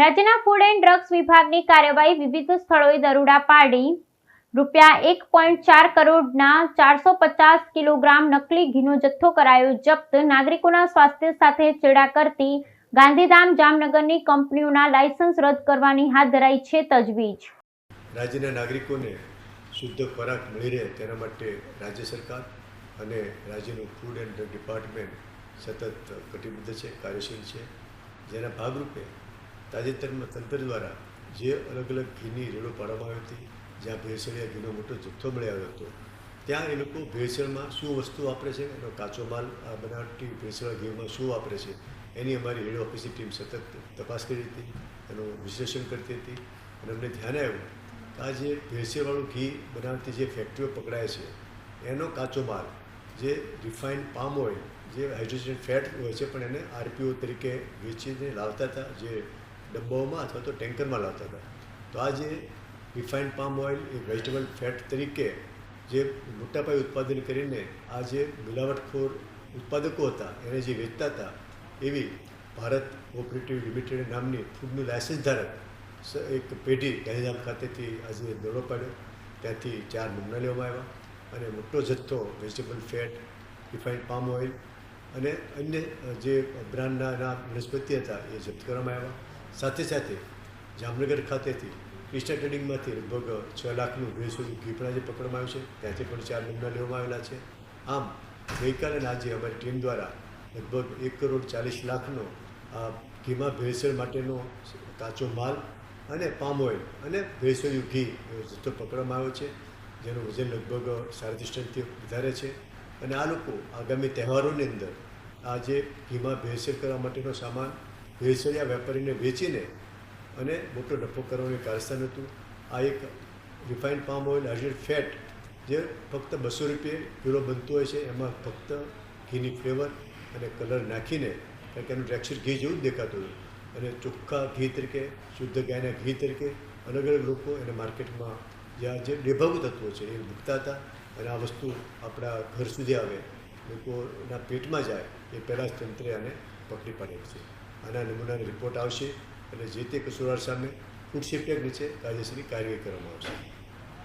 રાજ્યના food and drugs વિભાગની કાર્યવાહી વિવિધ સ્થળોએ દરોડા પાડી. રૂપિયા એક પોઈન્ટ ચાર કરોડના ચારસો પચાસ કિલોગ્રામ નકલી ઘીનો જથ્થો કરાયો જપ્ત. નાગરિકોના સ્વાસ્થ્ય સાથે ચેડા કરતી ગાંધીધામ જામનગરની કંપનીઓના લાયસન્સ રદ કરવાની હાથ ધરાઈ છે તજવીજ. રાજ્યના નાગરિકોને શુદ્ધ ખોરાક મળી રહે તેના માટે રાજ્ય સરકાર અને રાજ્યનું ફૂડ એન્ડ ડ્રગ ડિપાર્ટમેન્ટ સતત કટિબદ્ધ છે, કાર્યશીલ છે. જેના ભાગરૂપે તાજેતરમાં તંત્ર દ્વારા જે અલગ અલગ ઘીની રેડો પાડવામાં આવી હતી, જ્યાં ભેળસેળિયા ઘીનો મોટો જથ્થો મળી આવ્યો હતો, ત્યાં એ લોકો ભેળસેળમાં શું વસ્તુ વાપરે છે? એનો કાચો માલ આ બનાવટી ભેળસેળ ઘીમાં શું વાપરે છે? એની અમારી રેડો ઓફિસની ટીમ સતત તપાસ કરી હતી, એનું વિશ્લેષણ કરતી હતી, અને અમને ધ્યાન આવ્યું કે આ જે ભેળસેળવાળું ઘી બનાવતી જે ફેક્ટરીઓ પકડાય છે, એનો કાચો માલ જે રિફાઇન્ડ પામ ઓઇલ જે હાઇડ્રોજન ફેટ હોય છે, પણ એને આરપીઓ તરીકે વેચીને લાવતા હતા, જે ડબ્બાઓમાં અથવા તો ટેન્કરમાં લાવતા હતા. તો આ જે રિફાઇન્ડ પામ ઓઇલ એ વેજીટેબલ ફેટ તરીકે જે મોટા પાયે ઉત્પાદન કરીને આ જે મિલાવટખોર ઉત્પાદકો હતા, એને જે વેચતા હતા, એવી ભારત કોઓપરેટિવ લિમિટેડ નામની ફૂડનું લાયસન્સ ધારક એક પેઢી ગાંધીધામ ખાતેથી આજે દોડો પાડ્યો. ત્યાંથી ચાર નમૂના લેવામાં આવ્યા અને મોટો જથ્થો vegetable fat refined palm oil અને અન્ય જે બ્રાન્ડના એના વનસ્પતિ હતા, એ જપ્ત કરવામાં આવ્યા. સાથે સાથે જામનગર ખાતેથી ક્રિસ્ટા ટ્રેડિંગમાંથી લગભગ છ લાખનું ભેળસેળ ઘી પણ આજે પકડવામાં આવ્યું છે, ત્યાંથી પણ ચાર નમૂના લેવામાં આવેલા છે. આમ, ગઈકાલે અને આજે અમારી ટીમ દ્વારા લગભગ એક કરોડ ચાલીસ લાખનો આ ઘીમાં ભેળસેળ માટેનો કાચો માલ અને પામ ઓઇલ અને ભેળસેળિયું ઘી જથ્થો પકડવામાં આવ્યો છે, જેનું વજન લગભગ સાડત્રીસ ટનથી વધારે છે. અને આ લોકો આગામી તહેવારોની અંદર આ જે ઘીમાં ભેળસેળ કરવા માટેનો સામાન ભેળસેળિયા વેપારીને વેચીને અને મોટો નફો કરવાનું કારસ્થાન હતું. આ એક refined palm oil hydrate fat જે ફક્ત બસો રૂપિયે કિલો બનતું હોય છે. એમાં ફક્ત ઘીની ફ્લેવર અને કલર નાખીને, કારણ કે એનું ટેક્સચર ઘી જેવું જ દેખાતું હતું. અને ચોખ્ખા ઘી તરીકે, શુદ્ધ ગાયના ઘી તરીકે અલગ અલગ લોકો એને માર્કેટમાં જ્યાં જે બેભાગુ તત્વો છે એ મૂકતા હતા. અને આ વસ્તુ આપણા ઘર સુધી આવે, લોકોના પેટમાં જાય, એ પહેલાં જ તંત્રે આને પકડી પાડે છે. આના નમૂનાનો રિપોર્ટ આવશે અને જે તે કસૂરવાર સામે ફૂડ સેફ્ટી એક્ટ નીચે કાયદેસરની કાર્યવાહી કરવામાં આવશે.